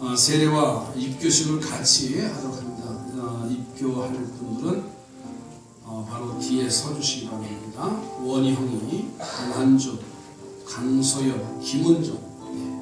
어, 세례와 입교식을 같이 하도록 합니다. 어, 입교할 분들은 어, 바로 뒤에 서주시기 바랍니다. 원희 형이, 강한주, 강소연, 김은종. 예.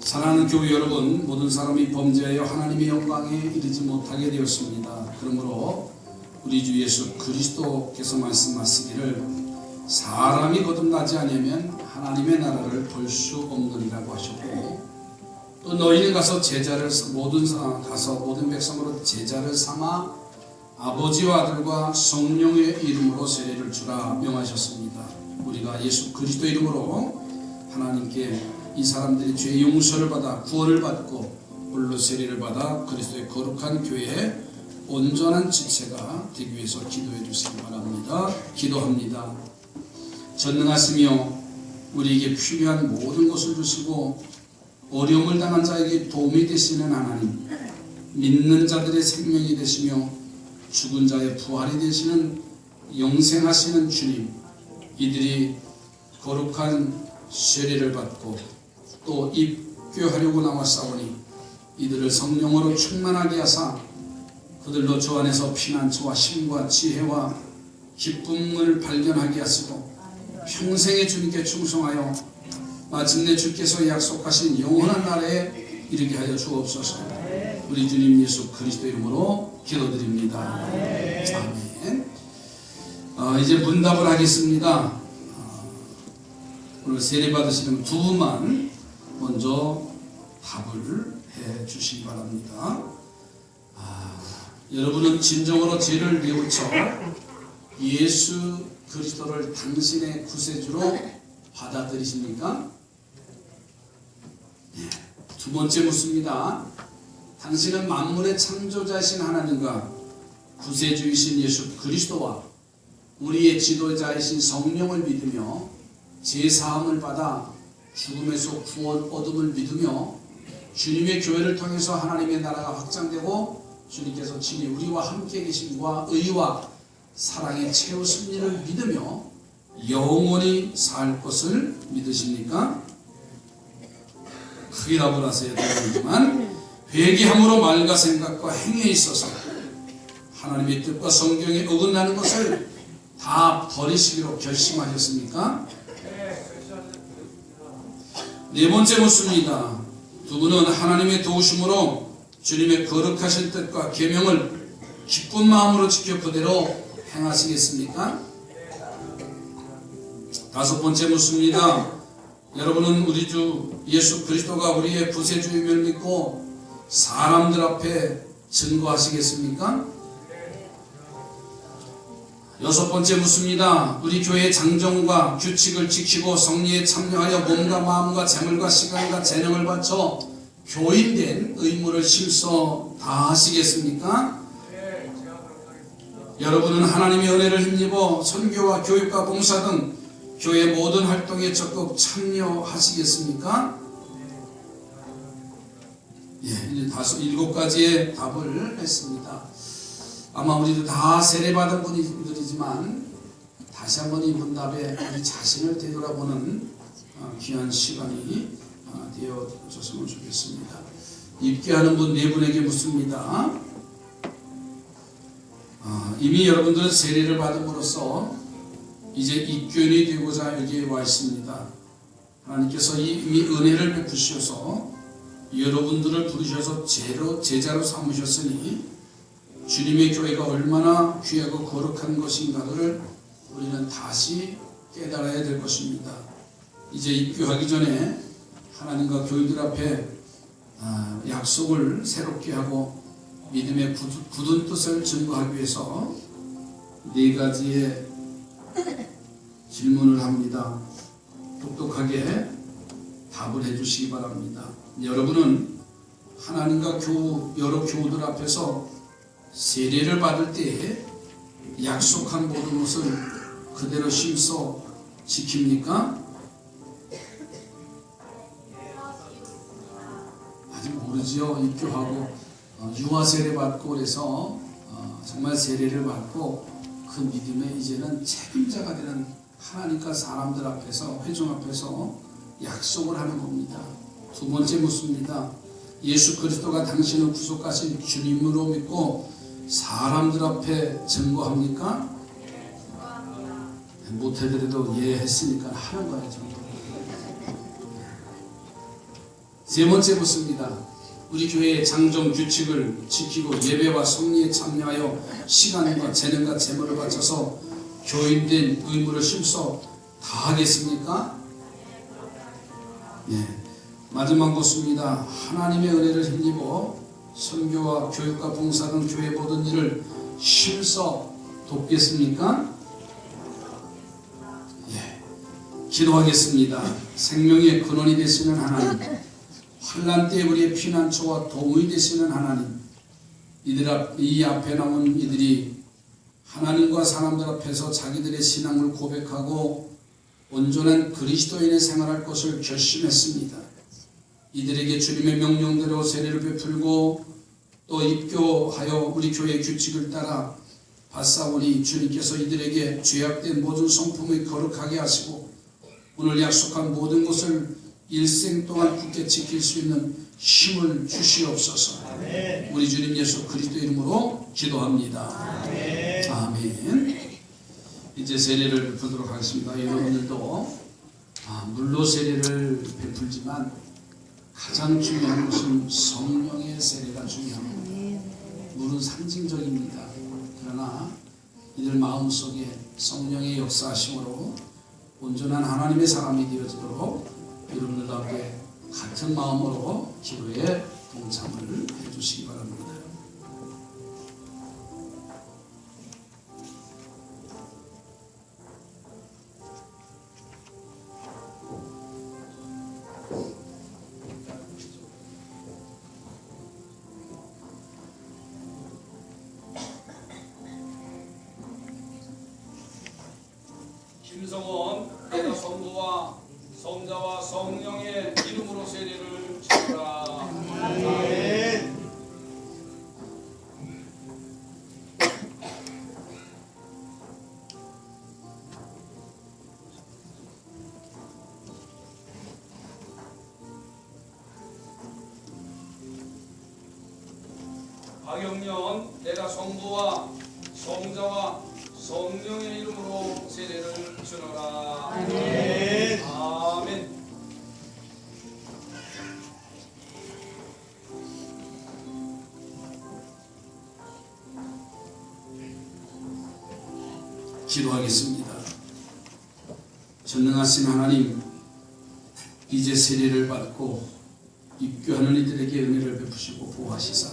사랑하는 교회 여러분, 모든 사람이 범죄하여 하나님의 영광에 이르지 못하게 되었습니다. 그러므로 우리 주 예수 그리스도께서 말씀하시기를 사람이 거듭나지 않으면 하나님의 나라를 볼 수 없느니라고 하셨고 또 너희는 가서 제자를 모든 사- 가서 모든 백성으로 제자를 삼아 아버지와 아들과 성령의 이름으로 세례를 주라 명하셨습니다. 우리가 예수 그리스도 이름으로 하나님께 이 사람들이 죄 용서를 받아 구원을 받고 물로 세례를 받아 그리스도의 거룩한 교회에 온전한 지체가 되기 위해서 기도해 주시기 바랍니다. 기도합니다. 전능하시며 우리에게 필요한 모든 것을 주시고 어려움을 당한 자에게 도움이 되시는 하나님 믿는 자들의 생명이 되시며 죽은 자의 부활이 되시는 영생하시는 주님 이들이 거룩한 세례를 받고 또 입교하려고 나왔사오니 이들을 성령으로 충만하게 하사 그들도 주 안에서 피난처와 힘과 지혜와 기쁨을 발견하게 하시고 평생에 주님께 충성하여 마침내 주께서 약속하신 영원한 나라에 이르게 하여 주옵소서. 우리 주님 예수 그리스도 이름으로 기도드립니다. 아멘. 어, 이제 문답을 하겠습니다. 어, 오늘 세례 받으시는 두 분만 먼저 답을 해 주시기 바랍니다. 아, 여러분은 진정으로 죄를 뉘우쳐 예수 그리스도를 당신의 구세주로 받아들이십니까? 네. 두 번째 묻습니다. 당신은 만물의 창조자이신 하나님과 구세주이신 예수 그리스도와 우리의 지도자이신 성령을 믿으며 제사함을 받아 죽음에서 구원 얻음을 믿으며 주님의 교회를 통해서 하나님의 나라가 확장되고 주님께서 친히 우리와 함께 계심과 의와 사랑에 채우신 일을 믿으며 영원히 살 것을 믿으십니까? 크게 답을 하셔야 되지만 회개함으로 말과 생각과 행위에 있어서 하나님의 뜻과 성경에 어긋나는 것을 다 버리시기로 결심하셨습니까? 네 번째 묻습니다. 두 분은 하나님의 도우심으로 주님의 거룩하신 뜻과 계명을 기쁜 마음으로 지켜 그대로 행하시겠습니까? 다섯 번째 묻습니다. 여러분은 우리 주 예수 그리스도가 우리의 구세주임을 믿고 사람들 앞에 증거하시겠습니까? 여섯 번째 묻습니다. 우리 교회의 장정과 규칙을 지키고 성리에 참여하여 몸과 마음과 재물과 시간과 재능을 바쳐 교인된 의무를 실서 다 하시겠습니까? 여러분은 하나님의 은혜를 힘입어 선교와 교육과 봉사 등 교회 모든 활동에 적극 참여하시겠습니까? 예, 이제 다섯 일곱 가지의 답을 했습니다. 아마 우리도 다 세례받은 분들이지만 다시 한번 이 문답에 우리 자신을 되돌아보는 어, 귀한 시간이 어, 되어졌으면 좋겠습니다. 입교하는 분 네 분에게 묻습니다. 어, 이미 여러분들은 세례를 받음으로써 이제 입교인이 되고자 여기에 와 있습니다. 하나님께서 이미 은혜를 베푸셔서 여러분들을 부르셔서 제로, 제자로 삼으셨으니 주님의 교회가 얼마나 귀하고 거룩한 것인가를 우리는 다시 깨달아야 될 것입니다. 이제 입교하기 전에 하나님과 교인들 앞에 아, 약속을 새롭게 하고 믿음의 굳은 뜻을 증거하기 위해서 네 가지의 질문을 합니다. 똑똑하게 답을 해주시기 바랍니다. 여러분은 하나님과 교, 여러 교우들 앞에서 세례를 받을 때 약속한 모든 것을 그대로 심써 지킵니까? 모르지요. 입교하고 어, 유아 세례 받고 그래서 어, 정말 세례를 받고 그 믿음의 이제는 책임자가 되는 하나님과 사람들 앞에서 회중 앞에서 약속을 하는 겁니다. 두 번째 묻습니다. 예수 그리스도가 당신을 구속하신 주님으로 믿고 사람들 앞에 증거합니까? 못해드려도 예 했으니까 하는. 정도. 세 번째 묻습니다. 우리 교회의 장정 규칙을 지키고 예배와 성리에 참여하여 시간과 재능과 재물을 바쳐서 교인된 의무를 실서 다하겠습니까? 예. 마지막 묻습니다. 하나님의 은혜를 힘입어 선교와 교육과 봉사는 교회 모든 일을 실서 돕겠습니까? 예. 기도하겠습니다. 생명의 근원이 되시는 하나님. 환란 때 우리의 피난처와 도움이 되시는 하나님, 이들 앞, 이 앞에 남은 이들이 하나님과 사람들 앞에서 자기들의 신앙을 고백하고 온전한 그리스도인의 생활할 것을 결심했습니다. 이들에게 주님의 명령대로 세례를 베풀고 또 입교하여 우리 교회 규칙을 따라 바사오니 주님께서 이들에게 죄악된 모든 성품을 거룩하게 하시고 오늘 약속한 모든 것을 일생 동안 굳게 지킬 수 있는 힘을 주시옵소서. 우리 주님 예수 그리스도 이름으로 기도합니다. 아멘. 이제 세례를 베푸도록 하겠습니다. 여러분들도 아, 물로 세례를 베풀지만 가장 중요한 것은 성령의 세례가 중요합니다. 물은 상징적입니다. 그러나 이들 마음속에 성령의 역사하심으로 온전한 하나님의 사람이 되어지도록 여러분들 앞에 같은 마음으로 기도에 동참을 해주시기 바랍니다. 김성원 성부와 성자와 성령의 이름으로 세례를 주라. 박영년 내가 성부와 성자와 성령의 이름으로 세례를 주노라. 아멘. 기도하겠습니다. 전능하신 하나님, 이제 세례를 받고 입교하는 이들에게 은혜를 베푸시고 보호하시사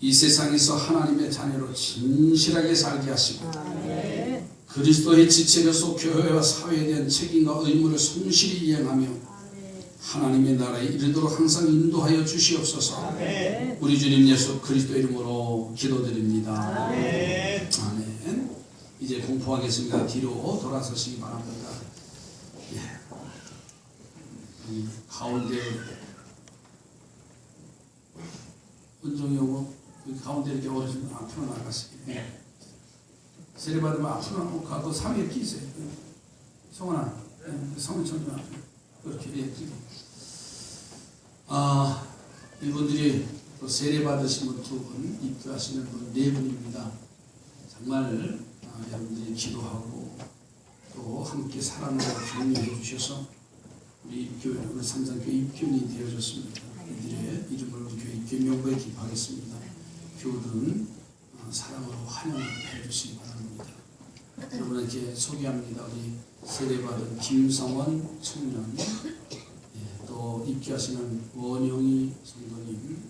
이 세상에서 하나님의 자녀로 진실하게 살게 하시고 그리스도의 지체로서 교회와 사회에 대한 책임과 의무를 성실히 이행하며 하나님의 나라에 이르도록 항상 인도하여 주시옵소서 우리 주님 예수 그리스도 이름으로 기도드립니다. 아멘. 이제 공포하겠습니다. 뒤로 돌아서시기 바랍니다. 예. 이 가운데 오고 여기 가운데 이렇게 어르신 앞으로 나가시게. 예. 세례 받으면 앞으로 가고 3일 끼세요. 성원아, 예. 성원 청년 앞에 그렇게 예. 끼고. 아 이분들이 또 세례 받으신 분 두 분, 입교하시는 분 네 분입니다. 정말 아, 여러분들이 기도하고 또 함께 사랑으로 격려해 주셔서 우리 입교 우리 삼산교회 입교인이 되어졌습니다. 이들의 이름을 우리 교회 입교 명부에 기입하겠습니다. 교우들은 어, 사랑으로 환영해 주시기 바랍니다. 여러분에게 소개합니다. 우리 세례받은 김성원 청년, 예, 또 입교하시는 원영희 성도님,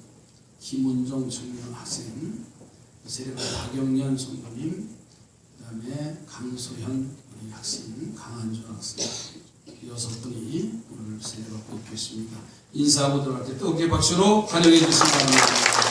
김은정 청년 학생, 세례받은 박영년 성도님, 그 다음에 강소현 우리 학생, 강한준 학생 여섯 분이 오늘 세례받고 있겠습니다. 인사하고 들어갈 때 뜨겁게 박수로 환영해 주시기 바랍니다.